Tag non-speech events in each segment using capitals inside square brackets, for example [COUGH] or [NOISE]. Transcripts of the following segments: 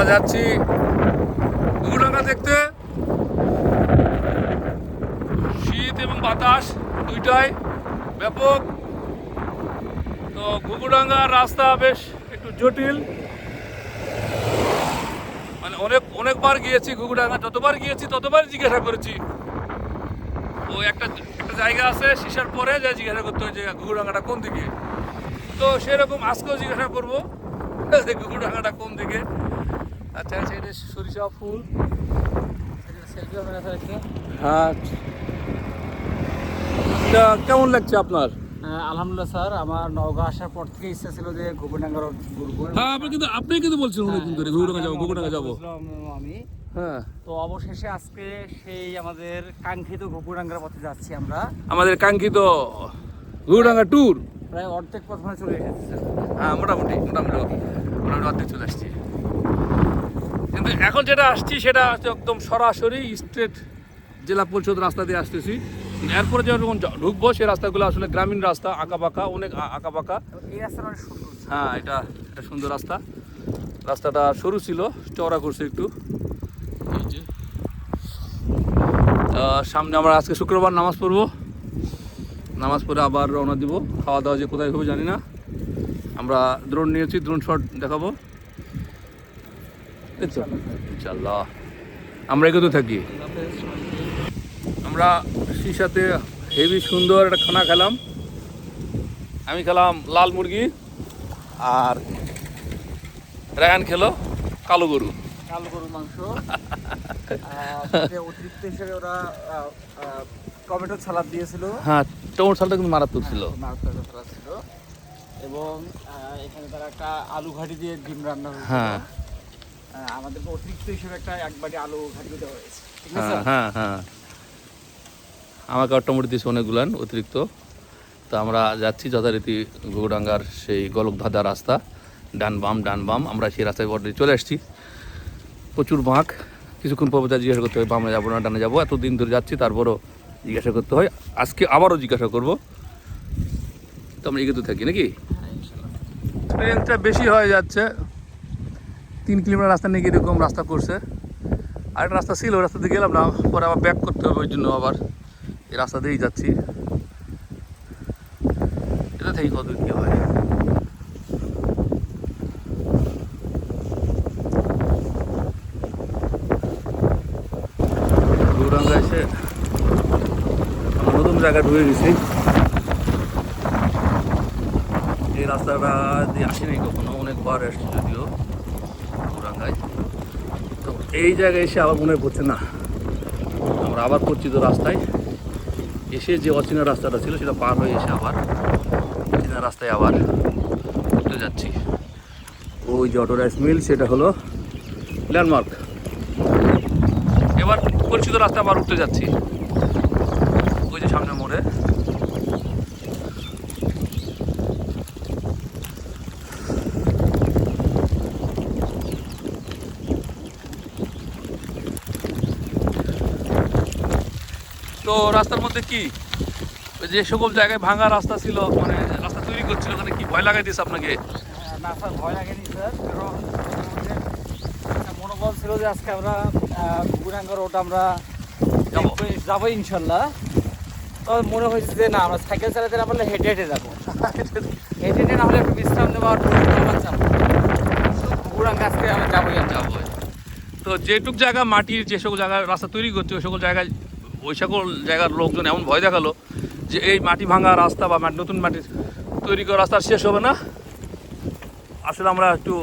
আমরা যাচ্ছি ঘুঘুডাঙ্গা দেখতে। শীত এবং বাতাস দুইটাই ব্যাপক। তো ঘুঘুডাঙ্গার রাস্তা বেশ একটু জটিল। মানে অনেক, অনেকবার গিয়েছি ঘুঘুডাঙ্গা যতবার গিয়েছি ততবার জিজ্ঞাসা করেছি। ও একটা একটা জায়গা আছে শিশার পরে যা জিজ্ঞাসা করতে হয় যে ঘুঘুডাঙ্গাটা কোন দিকে। তো সেরকম আজকেও জিজ্ঞাসা করব ঘুঘুডাঙ্গাটা কোন দিকে। আচ্ছা সেটা সরিষা ফুল। সেলফি হবে না হ্যাঁ। কেমন লাগছে আপনার? আলহামদুলিল্লাহ স্যার আমার নওগাঁ আসার পর থেকে ইচ্ছা ছিল যে ঘুরবো। হ্যাঁ আপনি কিন্তু আপনি কিন্তু বলছিলেন অনেকদিন ধরে ঘুঘুডাঙ্গা যাব আমি। হ্যাঁ। তো অবশেষে আজকে সেই আমাদের কাঙ্ক্ষিত গোপুরাঙ্গার পথে যাচ্ছি আমরা। আমাদের কাঙ্ক্ষিত ঘুঘুডাঙ্গা ট্যুর প্রায় অর্ধেক পথ মানে চলে এসেছি স্যার। হ্যাঁ মোটামুটি মোটামুটি মোটামুটি অর্ধেক চলে আসছি। কিন্তু এখন যেটা আসছি সেটা হচ্ছে একদম সরাসরি স্ট্রেট জেলা পরিষদ রাস্তা দিয়ে আসতেছি। এরপরে যখন ঢুকবো সেই রাস্তাগুলো আসলে গ্রামীণ রাস্তা আঁকাবাঁকা অনেক আঁকাবাঁকা। হ্যাঁ এটা এটা সুন্দর রাস্তা। রাস্তাটা সরু ছিল চওড়া করছে একটু। এই যে। সামনে আমরা আজকে শুক্রবার নামাজ পড়ব। নামাজ পড়ে আবার রওনা দিব। খাওয়া দাওয়া যে কোথায় হবে জানি না। আমরা দ্রোণ নিয়েছি দ্রোণ শট দেখাবো। ইনশাল্লাহ। আমরা এগোতে থাকি। আমরা সিসাতে হেভি সুন্দর একটা খানা খেলাম। আমি খেলাম লাল মুরগি আর রায়ান খেলো কালো গরু। কালো গরুর মাংস। অতিরিক্ত হিসেবে ওরা টমেটো সালাদ দিয়েছিল। হ্যাঁ টমেটো সালটা কিন্তু মারাত্মক ছিল। নারকেল সালাদ ছিল। এবং এখানে তারা একটা আলু ঘাটি দিয়ে ডিম রান্না হ্যাঁ। আমাদেরকে অতিরিক্ত হিসেবে একটা এক বাটি আলু ঘাটি দেওয়া হয়েছে। ঠিক আছে হ্যাঁ হ্যাঁ হ্যাঁ। আমাকে টমেটো দিয়েছে অনেকগুলান অতিরিক্ত। তো আমরা যাচ্ছি যথারীতি গৌরাঙ্গার সেই গলকধাঁধা রাস্তা। ডান বাম ডান বাম আমরা সেই রাস্তায় অলরেডি চলে আসছি। প্রচুর বাঁক কিছুক্ষণ পর পর জিজ্ঞাসা করতে হয় বামে যাব না ডানে যাব? এতদিন ধরে যাচ্ছি তারপরও জিজ্ঞাসা করতে হয় আজকে আবারও জিজ্ঞাসা করব। তো আমরা এগোতে থাকি নাকি? হ্যাঁ, ইনশাল্লাহ। এক্সপিরিয়েন্সটা বেশি হয়ে যাচ্ছে। তিন কিলোমিটার রাস্তা নিয়ে এরকম রাস্তা করছে। আরেকটা রাস্তা ছিল, ওই রাস্তা দিয়ে গেলাম না, পরে আবার ব্যাক করতে হবে ওই জন্য আবার এই রাস্তা দিয়েই যাচ্ছি। এটা থেকে কত কি হয়? এসে নতুন জায়গায় ঢুকে গেছি। এই রাস্তাটা দিয়ে আসিনি কখনো, অনেকবার এসছি যদিও। গৌরাঙ্গায় তো এই জায়গায় এসে আবার মনে পড়ছে, না, আমরা আবার পরিচিত রাস্তায় এসে যে অচেনা রাস্তাটা ছিল সেটা পার হয়ে এসে আবার অচেনা রাস্তায় আবার উঠতে যাচ্ছি। ওই যে অটো রাইস মিল, সেটা হলো ল্যান্ডমার্ক। এবার পরিচিত রাস্তা আবার উঠতে যাচ্ছি। ওই যে সামনে মোড়ে। তো রাস্তার মধ্যে কি? যে সকল জায়গায় ভাঙা রাস্তা ছিল মানে রাস্তা তৈরি করছিল ওখানে কি ভয় লাগাই দিয়েছে আপনাকে? হ্যাঁ, না স্যার ভয় লাগেনি স্যার কারণ মনোবল ছিল যে আজকে আমরা গুরাঙ্গা রোড আমরা যাব। ইনশাল্লাহ। তবে মনে হয়েছে যে না আমরা সাইকেল চালাতে না পারলে হেঁটে হেঁটে যাব। হেঁটে হেঁটে না হলে একটু বিশ্রাম নেব আর গুরাঙ্গা আজকে আমরা যাবোই যাব তো যেটুক জায়গা মাটির যে সকল জায়গায় রাস্তা তৈরি করছে ওই সকল জায়গায় ওই সকল জায়গার লোকজন এমন ভয় দেখাল যে এই মাটি ভাঙা রাস্তা বা নতুন মাটির তৈরি করা রাস্তা শেষ হবে না। আসলে আমরা একটু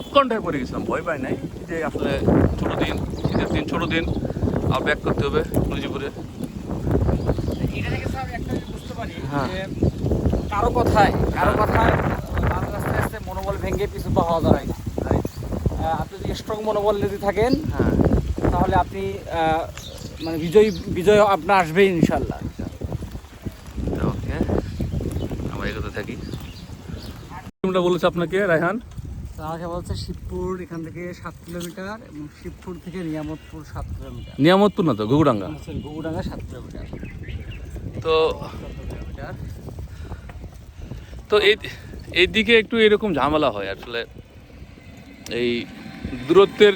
উৎকণ্ঠায় পড়ে গেছিলাম ভয় পাই নাই যে আসলে ছোটো দিন শীতের দিন ছোটো দিন আর ব্যাক করতে হবে নজিপুরে এটা থেকে স্যার একটা বুঝতে পারি হ্যাঁ। কারও কথায় কারও কথায় আস্তে আস্তে মনোবল ভেঙে পিছু পা হওয়া দাঁড়ায় আপনি যদি স্ট্রং মনোবল যদি থাকেন হ্যাঁ। তাহলে আপনি মানে বিজয় বিজয় আপনার আসবেই ইনশাল্লাহ ওকে আমরা এগোতে থাকি। কোনটা বলেছে আপনাকে রায়হান? তো আমাকে বলছে শিবপুর এখান থেকে সাত কিলোমিটার এবং শিবপুর থেকে নিয়ামতপুর সাত কিলোমিটার। নিয়ামতপুর না তো ঘুঘুডাঙ্গা? সরি গৌরাঙ্গা সাত কিলোমিটার। তো কিলোমিটার তো এই এই দিকে একটু এরকম ঝামেলা হয় আসলে। এই দূরত্বের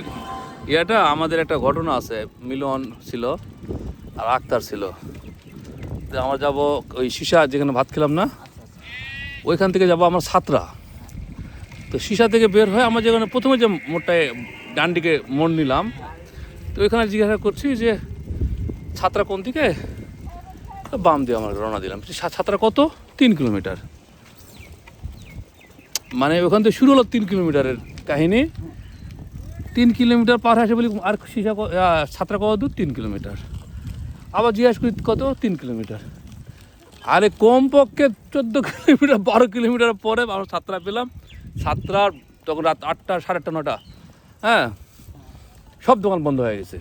ইয়াটা আমাদের একটা ঘটনা আছে, মিলন ছিল আর আক্তার ছিল। আমরা যাব ওই সীসা যেখানে ভাত খেলাম না, ওইখান থেকে যাব আমার সাতরা। তো সীসা থেকে বের হয়ে আমরা যেখানে প্রথমে যে মোড়টায় ডান দিকে মোড় নিলাম, তো ওইখানে জিজ্ঞাসা করছি যে ছাত্রা কোন দিকে? বাম দিয়ে আমরা রওনা দিলাম। ছাত্রা কত? তিন কিলোমিটার। মানে ওখান থেকে শুরু হলো তিন কিলোমিটারের কাহিনী। তিন কিলোমিটার পার আসে বলি আর আহ, ছাত্রা কত দূর তিন কিলোমিটার। আবার জিজ্ঞাসা করি কত? তিন কিলোমিটার। আরে কমপক্ষে চোদ্দ কিলোমিটার বারো কিলোমিটার পরে আমরা সাতটা পেলাম। সাতটার তখন রাত আটটা সাড়ে আটটা নটা। হ্যাঁ সব দোকান বন্ধ হয়ে গেছে।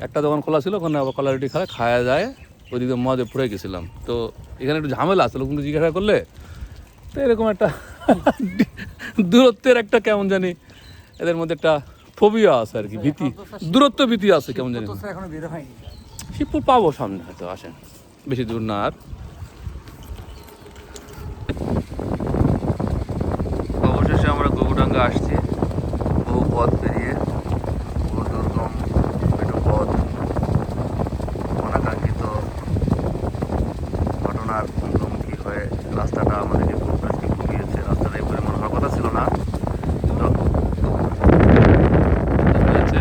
একটা দোকান খোলা ছিল ওখানে আবার কলা রুটি খায় খাওয়া যায়। ওইদিকে মদে পড়ে গেছিলাম। তো এখানে একটু ঝামেলা আছে লোককে জিজ্ঞাসা করলে তো এরকম একটা [LAUGHS] দূরত্বের একটা কেমন জানি এদের মধ্যে একটা ফোবিয়া আছে আর কি ভীতি। দূরত্ব ভীতি আছে কেমন জানি। শিবপুর পাবো সামনে হয়তো আসেন। বেশি দূর না আর অবশেষে আমরা গরুডাঙ্গা আসছি বহু পথ পেরিয়ে বহু দুর্গম একটু পথ অনাকাঙ্ক্ষিত ঘটনার মুখোমুখি হয়ে রাস্তাটা আমাদেরকে খুব আজকে ভুগিয়েছে রাস্তাটা এই পরিমাণ হওয়ার কথা ছিল না তো হয়েছে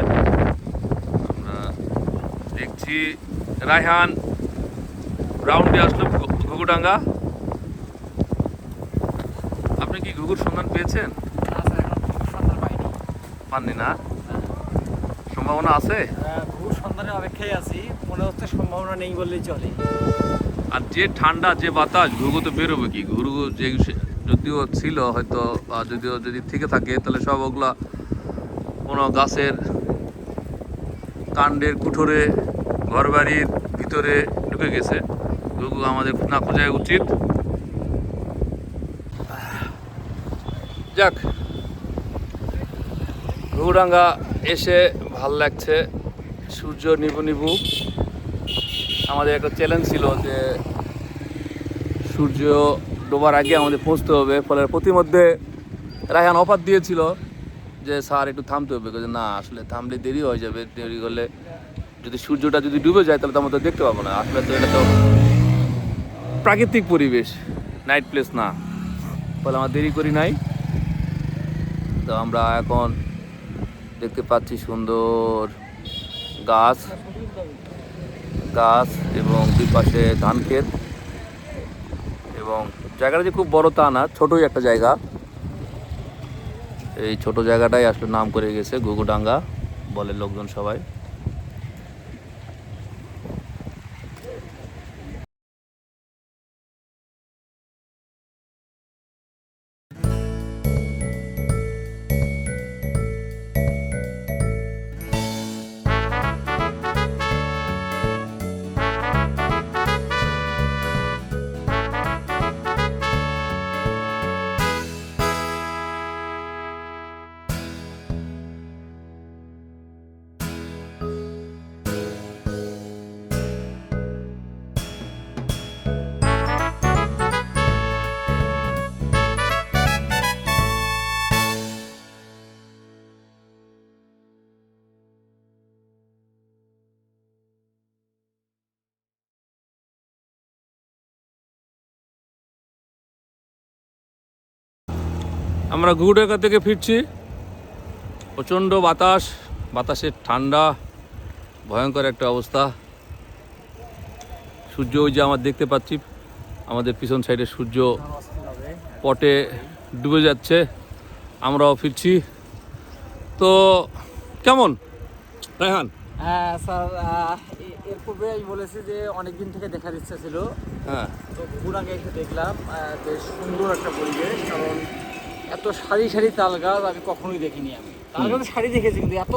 আমরা দেখছি রায়হান রাউন্ডে আসলো ঘুঘুডাঙ্গা। আপনি কি ঘুঘুর সন্ধান পেয়েছেন? পাননি না? সম্ভাবনা আছে? ঘুর সন্ধানের অপেক্ষায় আছি। মনে হচ্ছে সম্ভাবনা নেই বললেই চলে। আর যে ঠান্ডা যে বাতাস ঘুঘু তো বেরোবে কি? ঘুঘু যে যদিও ছিল হয়তো বা যদিও যদি থেকে থাকে তাহলে সব ওগুলা কোনো গাছের কাণ্ডের কুঠোরে ঘরবাড়ির ভিতরে ঢুকে গেছে। ঘুঘু আমাদের না খোঁজাই উচিত। যাক। ঘুঘুডাঙ্গা এসে ভালো লাগছে। সূর্য নিবু নিবু আমাদের একটা চ্যালেঞ্জ ছিল যে সূর্য ডোবার আগে আমাদের পৌঁছতে হবে। ফলে প্রতিমধ্যে রায়হান অফার দিয়েছিল যে, স্যার, একটু থামতে হবে। না, আসলে থামলে দেরি হয়ে যাবে। দেরি হলে যদি সূর্যটা যদি ডুবে যায়, তাহলে তো আমরা দেখতে পাবো না। আসলে তো এটা তো প্রাকৃতিক পরিবেশ নাইট প্লেস না। ফলে আমরা দেরি করি নাই। তো আমরা এখন দেখতে পাচ্ছি সুন্দর গাছ গাছ এবং দুই পাশে ধান ক্ষেত এবং জায়গাটা যে খুব বড় তা না, ছোটই একটা জায়গা। এই ছোট জায়গাটাই আসলে নাম করে গেছে গুগুডাঙ্গা, বলে লোকজন সবাই। আমরা গুগুডাঙ্গা থেকে ফিরছি। প্রচণ্ড বাতাস বাতাসের ঠান্ডা ভয়ঙ্কর একটা অবস্থা। সূর্য ওই যে আমার দেখতে পাচ্ছি আমাদের পিছন সাইডে সূর্য পটে ডুবে যাচ্ছে। আমরাও ফিরছি। তো কেমন? রায়হান? হ্যাঁ স্যার এর পূর্বে আমি বলেছি যে অনেক দিন থেকে দেখার ইচ্ছা ছিল। হ্যাঁ। তো পুরাগে এসে দেখলাম বেশ সুন্দর একটা পরিবেশ কারণ এত সারি সারি তাল গাছ আমি কখনোই দেখিনি আমি। তাল গাছের শাড়ি দেখেছি কিন্তু এত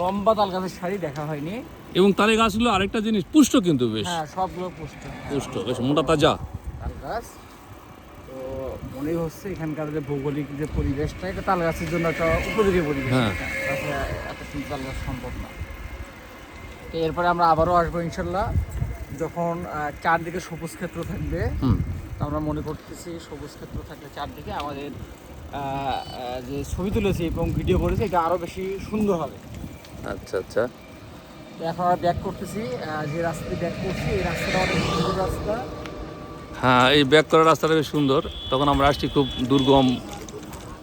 লম্বা তাল গাছের শাড়ি দেখা হয়নি। এবং তালে গাছগুলো আরেকটা জিনিস পুষ্ট কিন্তু বেশ। হ্যাঁ সবগুলো পুষ্ট। পুষ্ট বেশ মোটা তাজা। তাল গাছ তো মনে হচ্ছে এখানকার যে ভৌগোলিক যে পরিবেশটা এটা তাল গাছের জন্য একটা উপযোগী পরিবেশ। হ্যাঁ। এত সুন্দর তাল গাছ সম্ভব না। তো এরপরে আমরা আবারও আসব ইনশাল্লাহ। যখন চারদিকে সবুজ ক্ষেত্র থাকবে আমরা মনে করতেছি সবুজ ক্ষেত্র থাকলে চারদিকে আমাদের যে ছবি তুলেছি এবং ভিডিও করেছি এটা আরও বেশি সুন্দর হবে। আচ্ছা আচ্ছা। এখন আমরা ব্যাক করতেছি যে রাস্তাতে ব্যাক করছি এই রাস্তাটা অনেক সুন্দর রাস্তা। হ্যাঁ এই ব্যাক করার রাস্তাটা বেশ সুন্দর। তখন আমরা আসছি খুব দুর্গম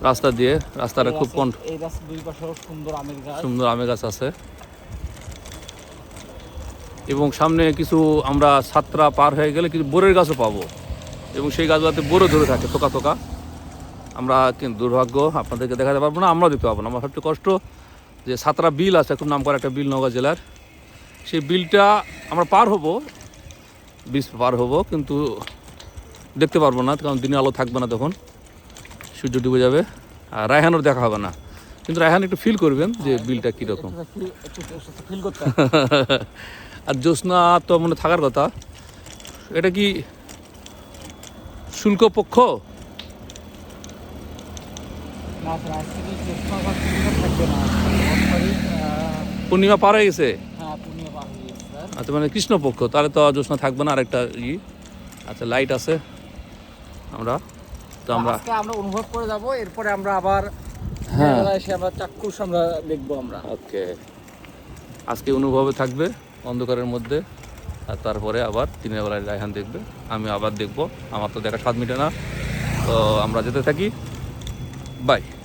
রাস্তা দিয়ে। রাস্তাটা খুব কন রাস্তার- এই রাস্তার দুই পাশেও সুন্দর আমের গাছ। সুন্দর আমে গাছ আছে। এবং সামনে কিছু আমরা সাতরা পার হয়ে গেলে কিছু বোরের গাছও পাবো। এবং সেই গাছগুলোতে বোরও ধরে থাকে থোকা থোকা। আমরা কিন্তু দুর্ভাগ্য আপনাদেরকে দেখাতে পারব না আমরাও দেখতে পাবো না। আমার সবচেয়ে কষ্ট যে সাতরা বিল আছে খুব নাম করা একটা বিল নওগাঁ জেলার। সেই বিলটা আমরা পার হব বিষ পার হব কিন্তু দেখতে পারব না কারণ দিনে আলো থাকবে না তখন। সূর্য ডুবে যাবে আর রায়হানের দেখা হবে না। কিন্তু রায়হান একটু ফিল করবেন যে বিলটা কীরকম। একটু feel- একটু ফিল করতে [LAUGHS] আর জ্যোৎস্না তো মনে থাকার কথা। এটা কি শুল্ক পক্ষ না স্যার আজ থেকে চেষ্টা করছি থাকবে না দশ তারিখ, পক্ষ? পূর্ণিমা পার হয়ে গেছে? হ্যাঁ আচ্ছা মানে কৃষ্ণপক্ষ তাহলে তো জ্যোৎস্না থাকবে না আরেকটা ই। আচ্ছা লাইট আছে। আমরা তো আমরা আজকে আমরা অনুভব করে যাব এরপরে আমরা আবার হ্যাঁ। এসে আমরা চাক্ষুষ আমরা দেখব আমরা। ওকে আজকে অনুভবে থাকবে অন্ধকারের মধ্যে। আর তারপরে আবার দিনের বেলায় রায়হান দেখবে আমি আবার দেখব। আমার তো দেখা সাত মিটে না। তো আমরা যেতে থাকি। Bye bye.